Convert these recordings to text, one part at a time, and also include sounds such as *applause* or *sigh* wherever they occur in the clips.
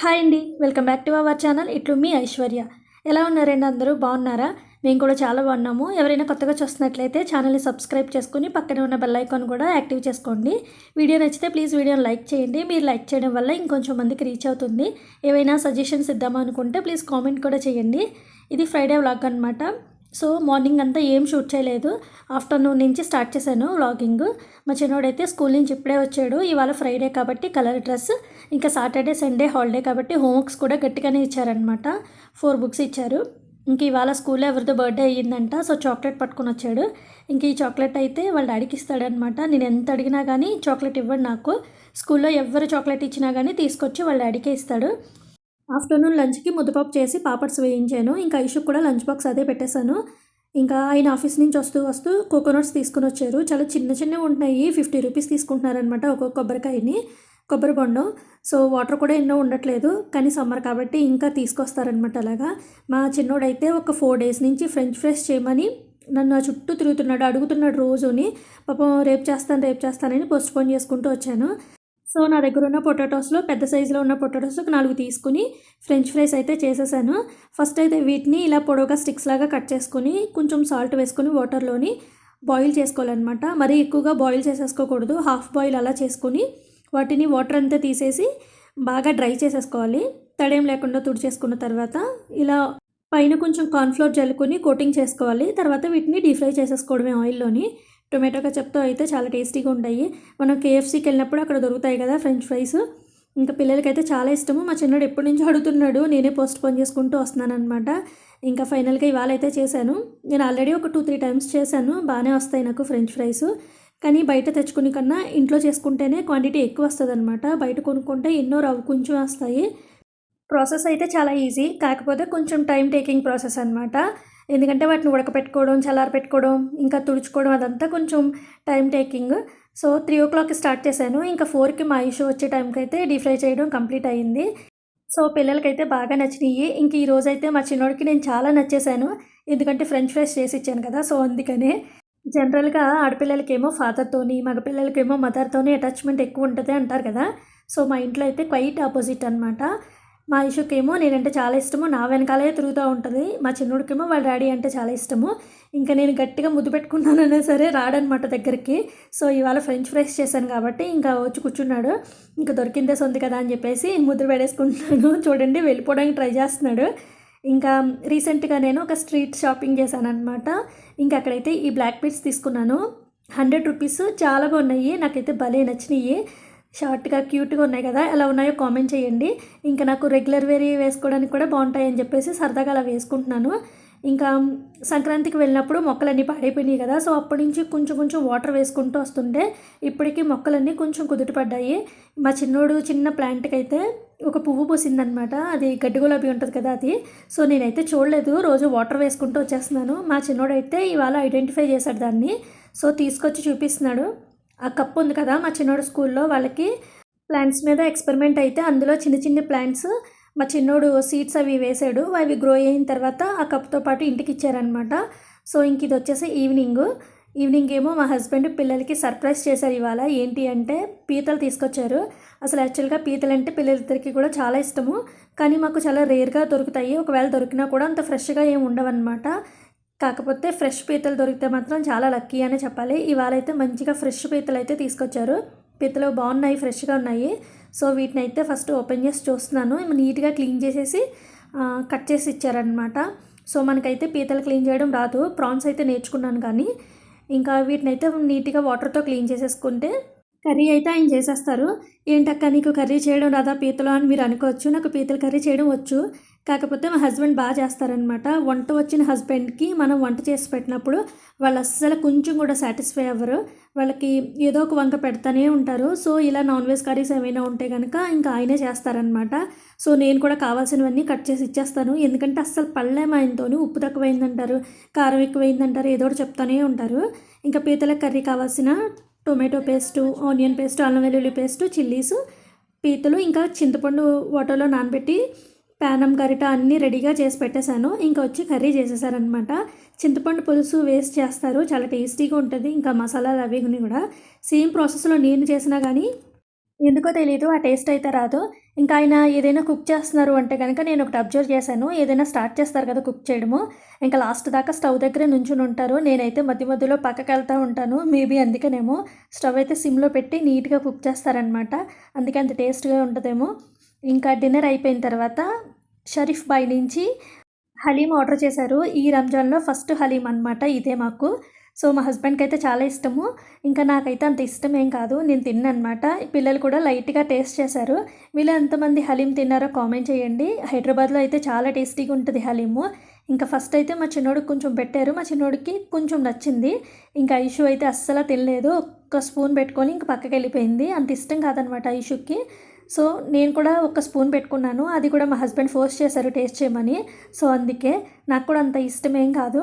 Hi అండి. Welcome back to our channel. ఇట్లు మీ ఐశ్వర్య. ఎలా ఉన్నారండి అందరూ? బాగున్నారా? మేము కూడా చాలా బాగున్నాము. ఎవరైనా కొత్తగా చూస్తున్నట్లయితే ఛానల్ని సబ్స్క్రైబ్ చేసుకుని పక్కనే ఉన్న బెల్ ఐకాన్ కూడా యాక్టివ్ చేసుకోండి. వీడియో నచ్చితే ప్లీజ్ వీడియోని లైక్ చేయండి. మీరు లైక్ చేయడం వల్ల ఇంకొంచెం మందికి రీచ్ అవుతుంది. ఏవైనా సజెషన్స్ ఇద్దామనుకుంటే ప్లీజ్ కామెంట్ కూడా చేయండి. ఇది ఫ్రైడే వ్లాగ్ అనమాట సో మార్నింగ్ అంతా ఏం షూట్ చేయలేదు. ఆఫ్టర్నూన్ నుంచి స్టార్ట్ చేశాను వ్లాగింగ్. మా చిన్నోడైతే స్కూల్ నుంచి ఇప్పుడే వచ్చాడు. ఇవాళ ఫ్రైడే కాబట్టి కలర్ డ్రెస్ ఇంకా సాటర్డే సండే హాలిడే కాబట్టి హోంవర్క్స్ కూడా గట్టిగానే ఇచ్చారనమాట ఫోర్ బుక్స్ ఇచ్చారు. ఇంక ఇవాళ స్కూల్లో ఎవరిదో బర్త్డే అయ్యిందంట సో చాక్లెట్ పట్టుకొని వచ్చాడు. ఇంక ఈ చాక్లెట్ అయితే వాళ్ళ డాడీకి ఇస్తాడనమాట నేను ఎంత అడిగినా కానీ చాక్లెట్ ఇవ్వడు నాకు. స్కూల్లో ఎవరు చాక్లెట్ ఇచ్చినా కానీ తీసుకొచ్చి వాళ్ళ డాడీకే ఇస్తాడు. ఆఫ్టర్నూన్ లంచ్కి ముద్దపప్పు చేసి పాపడ్స్ వేయించాను. ఇంకా ఐషుక్ కూడా లంచ్ బాక్స్ అదే పెట్టేశాను. ఇంకా ఆయన ఆఫీస్ నుంచి వస్తూ వస్తూ కోకోనట్స్ తీసుకుని వచ్చారు. చాలా చిన్న చిన్నవి ఉంటున్నాయి. ఫిఫ్టీ రూపీస్ తీసుకుంటున్నారనమాట ఒక్కొక్క కొబ్బరికాయని కొబ్బరి బొండం. సో వాటర్ కూడా ఎన్నో ఉండట్లేదు. కానీ సమ్మర్ కాబట్టి ఇంకా తీసుకొస్తారనమాట అలాగా. మా చిన్నోడైతే ఒక ఫోర్ డేస్ నుంచి ఫ్రెంచ్ ఫ్రైస్ చేయమని నన్ను ఆ చుట్టూ తిరుగుతున్నాడు అడుగుతున్నాడు రోజుని. పాపం రేపు చేస్తాను రేపు చేస్తానని పోస్ట్ పోన్ చేసుకుంటూ వచ్చాను. సో నా దగ్గర ఉన్న పొటాటోస్లో పెద్ద సైజులో ఉన్న పొటాటోస్ ఒక నాలుగు తీసుకుని ఫ్రెంచ్ ఫ్రైస్ అయితే చేసేసాను. ఫస్ట్ అయితే వీటిని ఇలా పొడవుగా స్టిక్స్ లాగా కట్ చేసుకుని కొంచెం సాల్ట్ వేసుకుని వాటర్లోని బాయిల్ చేసుకోవాలన్నమాట. మరీ ఎక్కువగా బాయిల్ చేసేసుకోకూడదు. హాఫ్ బాయిల్ అలా చేసుకుని వాటిని వాటర్ అంతా తీసేసి బాగా డ్రై చేసేసుకోవాలి. తడేం లేకుండా తుడిచేసుకున్న తర్వాత ఇలా పైన కొంచెం కార్న్ఫ్లోర్ జల్లుకొని కోటింగ్ చేసుకోవాలి. తర్వాత వీటిని డీప్ ఫ్రై చేసేసుకోవడమే ఆయిల్లోని. టొమాటో కచప్తో అయితే చాలా టేస్టీగా ఉంటాయి. మనం కేఎఫ్సీకి వెళ్ళినప్పుడు అక్కడ దొరుకుతాయి కదా ఫ్రెంచ్ ఫ్రైస్. ఇంకా పిల్లలకైతే చాలా ఇష్టము. మా చిన్నడు ఎప్పటి నుంచో అడుగుతున్నాడు నేనే పోస్ట్ పోన్ చేసుకుంటూ వస్తున్నాను అనమాట ఇంకా ఫైనల్గా ఇవాళ అయితే చేశాను. నేను ఆల్రెడీ ఒక టూ త్రీ టైమ్స్ చేశాను. బాగానే వస్తాయి నాకు ఫ్రెంచ్ ఫ్రైస్. కానీ బయట తెచ్చుకునే కన్నా ఇంట్లో చేసుకుంటేనే క్వాంటిటీ ఎక్కువ వస్తుంది అనమాట బయట కొనుక్కుంటే ఎన్నో రవ్వు కొంచెం వస్తాయి. ప్రాసెస్ అయితే చాలా ఈజీ. కాకపోతే కొంచెం టైం టేకింగ్ ప్రాసెస్ అనమాట ఎందుకంటే వాటిని ఉడకపెట్టుకోవడం చల్లారపెట్టుకోవడం ఇంకా తుడుచుకోవడం అదంతా కొంచెం టైం టేకింగ్ సో త్రీ ఓ క్లాక్కి స్టార్ట్ చేశాను. ఇంకా ఫోర్కి మా ఇష్యూ వచ్చే టైంకి అయితే డీప్ ఫ్రై చేయడం కంప్లీట్ అయ్యింది. సో పిల్లలకైతే బాగా నచ్చినాయి. ఇంక ఈ రోజు అయితే మా చిన్నోడికి నేను చాలా నచ్చేసాను ఎందుకంటే ఫ్రెంచ్ ఫ్రైస్ చేసి ఇచ్చాను కదా సో అందుకనే జనరల్గా ఆడపిల్లలకేమో ఫాదర్తోని మగపిల్లలకేమో మదర్తోని అటాచ్మెంట్ ఎక్కువ ఉంటుంది అంటారు కదా. సో మా ఇంట్లో అయితే క్వైట్ ఆపోజిట్ అనమాట మా ఇషుకేమో నేనంటే చాలా ఇష్టము. నా వెనకాలే తిరుగుతూ ఉంటుంది. మా చిన్నోడికేమో వాళ్ళ డాడీ అంటే చాలా ఇష్టము. ఇంకా నేను గట్టిగా ముద్దు పెట్టుకున్నానన్నా సరే రాడనమాట దగ్గరికి. సో ఇవాళ ఫ్రెంచ్ ఫ్రైస్ చేశాను కాబట్టి ఇంకా వచ్చి కూర్చున్నాడు. ఇంకా దొరికిందే సొంది కదా అని చెప్పేసి ముద్దు పెడేసుకుంటున్నాను *laughs* చూడండి వెళ్ళిపోవడానికి ట్రై చేస్తున్నాడు. ఇంకా రీసెంట్గా నేను ఒక స్ట్రీట్ షాపింగ్ చేశాను అనమాట ఇంకా అక్కడైతే ఈ బ్లాక్ బీట్స్ తీసుకున్నాను. హండ్రెడ్ రూపీస్ చాలా బాగున్నాయి. నాకైతే భలే నచ్చినాయి. షార్ట్గా క్యూట్గా ఉన్నాయి కదా ఎలా ఉన్నాయో కామెంట్ చేయండి. ఇంకా నాకు రెగ్యులర్ వేరీ వేసుకోవడానికి కూడా బాగుంటాయి అని చెప్పేసి సరదాగా అలా వేసుకుంటున్నాను. ఇంకా సంక్రాంతికి వెళ్ళినప్పుడు మొక్కలన్నీ పాడైపోయినాయి కదా సో అప్పటి నుంచి కొంచెం కొంచెం వాటర్ వేసుకుంటూ వస్తుంటే ఇప్పటికీ మొక్కలన్నీ కొంచెం కుదుట పడ్డాయి మా చిన్నోడు చిన్న ప్లాంట్కి అయితే ఒక పువ్వు పూసిందనమాట అది గడ్డి గులాబీ ఉంటుంది కదా అది. సో నేనైతే చూడలేదు రోజు వాటర్ వేసుకుంటూ వచ్చేస్తున్నాను. మా చిన్నోడైతే ఇవాళ ఐడెంటిఫై చేశాడు దాన్ని సో తీసుకొచ్చి చూపిస్తున్నాడు. ఆ కప్పు ఉంది కదా మా చిన్నోడు స్కూల్లో వాళ్ళకి ప్లాంట్స్ మీద ఎక్స్పెరిమెంట్ అయితే అందులో చిన్న చిన్న ప్లాంట్స్ మా చిన్నోడు సీడ్స్ అవి వేసాడు అవి గ్రో అయిన తర్వాత ఆ కప్తో పాటు ఇంటికి ఇచ్చారనమాట సో ఇంక ఇది వచ్చేసి ఈవినింగ్ ఈవినింగ్ ఏమో మా హస్బెండ్ పిల్లలకి సర్ప్రైజ్ చేశారు ఇవాళ. ఏంటి అంటే పీతలు తీసుకొచ్చారు. అసలు యాక్చువల్గా పీతలు అంటే పిల్లలిద్దరికి కూడా చాలా ఇష్టము. కానీ మాకు చాలా రేర్గా దొరుకుతాయి. ఒకవేళ దొరికినా కూడా అంత ఫ్రెష్గా ఏమి ఉండవన్నమాట. కాకపోతే ఫ్రెష్ పీతలు దొరికితే మాత్రం చాలా లక్కీ అనే చెప్పాలి. ఇవాళ అయితే మంచిగా ఫ్రెష్ పీతలు అయితే తీసుకొచ్చారు. పీతలు బాగున్నాయి ఫ్రెష్గా ఉన్నాయి. సో వీటిని అయితే ఫస్ట్ ఓపెన్ చేసి చూస్తున్నాను. నీట్గా క్లీన్ చేసేసి కట్ చేసి ఇచ్చారనమాట సో మనకైతే పీతలు క్లీన్ చేయడం రాదు. ప్రాన్స్ అయితే నేర్చుకున్నాను కానీ ఇంకా వీటిని అయితే నీట్గా వాటర్తో క్లీన్ చేసేసుకుంటే కర్రీ అయితే ఆయన చేసేస్తారు. ఏంటక్క నీకు కర్రీ చేయడం రాదా? పీతలు అని మీరు అనుకోవచ్చు. నాకు పీతల కర్రీ చేయడం వచ్చు. కాకపోతే మా హస్బెండ్ బాగా చేస్తారనమాట వంట వచ్చిన హస్బెండ్కి మనం వంట చేసి పెట్టినప్పుడు వాళ్ళు అస్సలు కొంచెం కూడా సాటిస్ఫై అవ్వరు. వాళ్ళకి ఏదో ఒక వంక పెడతానే ఉంటారు. సో ఇలా నాన్ వెజ్ కర్రీస్ ఏమైనా ఉంటే కనుక ఇంకా ఆయనే చేస్తారనమాట సో నేను కూడా కావాల్సినవన్నీ కట్ చేసి ఇచ్చేస్తాను. ఎందుకంటే అస్సలు పళ్ళేం ఆయనతోని ఉప్పు తక్కువైందంటారు. కారం ఎక్కువైందంటారు. ఏదో ఒకటి చెప్తానే ఉంటారు. ఇంకా పీతల కర్రీ కావాల్సిన టొమాటో పేస్టు ఆనియన్ పేస్ట్ అల్లం వెల్లుల్లి పేస్టు చిల్లీస్ పీతలు ఇంకా చింతపండు వాటర్లో నానబెట్టి పానం గరిట అన్నీ రెడీగా చేసి పెట్టేశాను. ఇంకా వచ్చి కర్రీ చేసేసారనమాట చింతపండు పులుసు వేస్ట్ చేస్తారు. చాలా టేస్టీగా ఉంటుంది. ఇంకా మసాలాలు అవి కూడా. సేమ్ ప్రాసెస్లో నేను చేసినా కానీ ఎందుకో తెలీదు ఆ టేస్ట్ అయితే రాదు. ఇంకా ఆయన ఏదైనా కుక్ చేస్తున్నారు అంటే కనుక నేను ఒకటి అబ్జర్వ్ చేశాను. ఏదైనా స్టార్ట్ చేస్తారు కదా కుక్ చేయడము. ఇంకా లాస్ట్ దాకా స్టవ్ దగ్గరే నుంచుని ఉంటారు. నేనైతే మధ్య మధ్యలో పక్కకి వెళ్తూ ఉంటాను. మేబీ అందుకనేమో స్టవ్ అయితే సిమ్లో పెట్టి నీట్గా కుక్ చేస్తారనమాట అందుకే అంత టేస్ట్గా ఉంటుందేమో. ఇంకా డిన్నర్ అయిపోయిన తర్వాత షరీఫ్ బాయ్ నుంచి హలీం ఆర్డర్ చేశారు. ఈ రంజాన్లో ఫస్ట్ హలీం అనమాట ఇదే మాకు. సో మా హస్బెండ్కి అయితే చాలా ఇష్టము. ఇంకా నాకైతే అంత ఇష్టం ఏం కాదు. నేను తిన్ననమాట. పిల్లలు కూడా లైట్గా టేస్ట్ చేశారు. వీళ్ళు ఎంతమంది హలీం తిన్నారో కామెంట్ చేయండి. హైదరాబాద్లో అయితే చాలా టేస్టీగా ఉంటుంది హలీము. ఇంకా ఫస్ట్ అయితే మా చిన్నోడికి కొంచెం పెట్టారు. మా చిన్నోడికి కొంచెం నచ్చింది. ఇంకా ఐషు అయితే అస్సలు తినలేదు. ఒక్క స్పూన్ పెట్టుకొని ఇంక పక్కకి వెళ్ళిపోయింది. అంత ఇష్టం కాదనమాట ఐషుకి. సో నేను కూడా ఒక స్పూన్ పెట్టుకున్నాను. అది కూడా మా హస్బెండ్ ఫోర్స్ చేశారు టేస్ట్ చేయమని. సో అందుకే నాకు కూడా అంత ఇష్టమేం కాదు.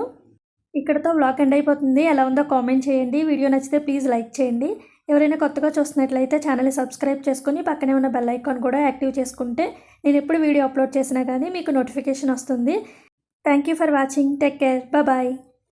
ఇక్కడతో వ్లాగ్ ఎండ్ అయిపోతుంది. ఎలా ఉందో కామెంట్ చేయండి. వీడియో నచ్చితే ప్లీజ్ లైక్ చేయండి. ఎవరైనా కొత్తగా చూస్తున్నట్లయితే ఛానల్ని సబ్స్క్రైబ్ చేసుకొని పక్కనే ఉన్న బెల్ ఐకాన్ కూడా యాక్టివ్ చేసుకుంటే నేను ఎప్పుడు వీడియో అప్లోడ్ చేసినా కానీ మీకు నోటిఫికేషన్ వస్తుంది. Thank you for watching take care bye